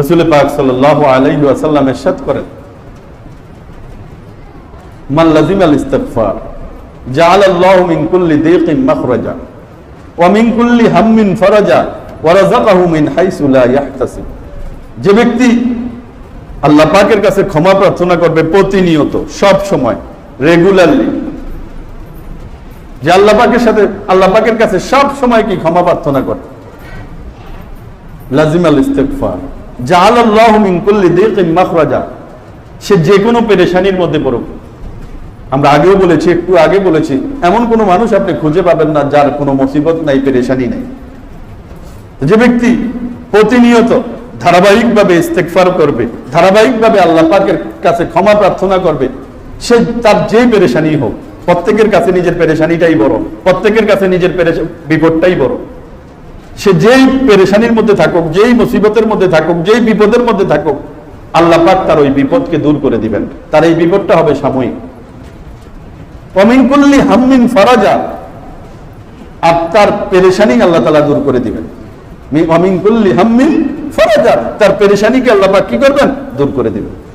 রসুল পাক সাল্লাহ আলাইহি ওয়াসাল্লাম এরশাদ করেন। মান আল জাআল আল্লাহু মিন কুল্লি দীকিন মাখরাজা, ওয়া মিন কুল্লি হাম্মিন ফারাজা যে ব্যক্তি আল্লাহ পাকের কাছে ক্ষমা প্রার্থনা করবে প্রতিনিয়ত, সব সময়, রেগুলারলি, যে আল্লাহ পাকের সাথে, আল্লাহ পাকের কাছে সব সময় কি ক্ষমা প্রার্থনা করে? লাজিম আল ইস্তেগফার। সে যে কোনো পেরেশানির মধ্যে পড়ুক। আমরা আগেও বলেছি, একটু আগে বলেছি, এমন কোনো মানুষ আপনি খুঁজে পাবেন না যার কোনো মুসিবত নাই, পেরেশানি নাই। যে ব্যক্তি প্রতিনিয়ত ধারাবাহিকভাবে ইস্তেকফার করবে, ধারাবাহিকভাবে আল্লাহ পাকের কাছে ক্ষমা প্রার্থনা করবে, সে তার যেই পেরেশানি হোক, প্রত্যেকের কাছে নিজের পেরেশানিটাই বড়, প্রত্যেকের কাছে নিজের বিপদটাই বড়। সে যেই পেরেশানির মধ্যে থাকুক, যেই মুসিবতের মধ্যে থাকুক, যেই বিপদের মধ্যে থাকুক, আল্লাহ পাক তার ওই বিপদকে দূর করে দিবেন। তার এই বিপদটা হবে সাময়িক। তার পেরেশানি আল্লাহ তালা দূর করে দিবেন। অমিনকুল্লি হাম্মিন ফরাজা। তার পেরেশানিকে আল্লাহ পাক কি করবেন? দূর করে দিবেন।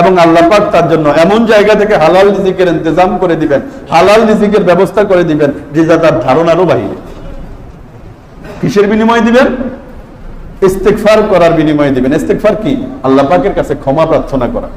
এবং আল্লাহ পাক তার জন্য এমন জায়গা থেকে হালাল রিজিকের ইন্তজাম করে দিবেন, হালাল রিজিকের ব্যবস্থা করে দিবেন, যে যা তার ধারণারও বাহিরে। কিসের বিনিময় দিবেন? ইস্তেকফার করার বিনিময় দিবেন। ইস্তেকফার কি? আল্লাহ পাকের কাছে ক্ষমা প্রার্থনা করা।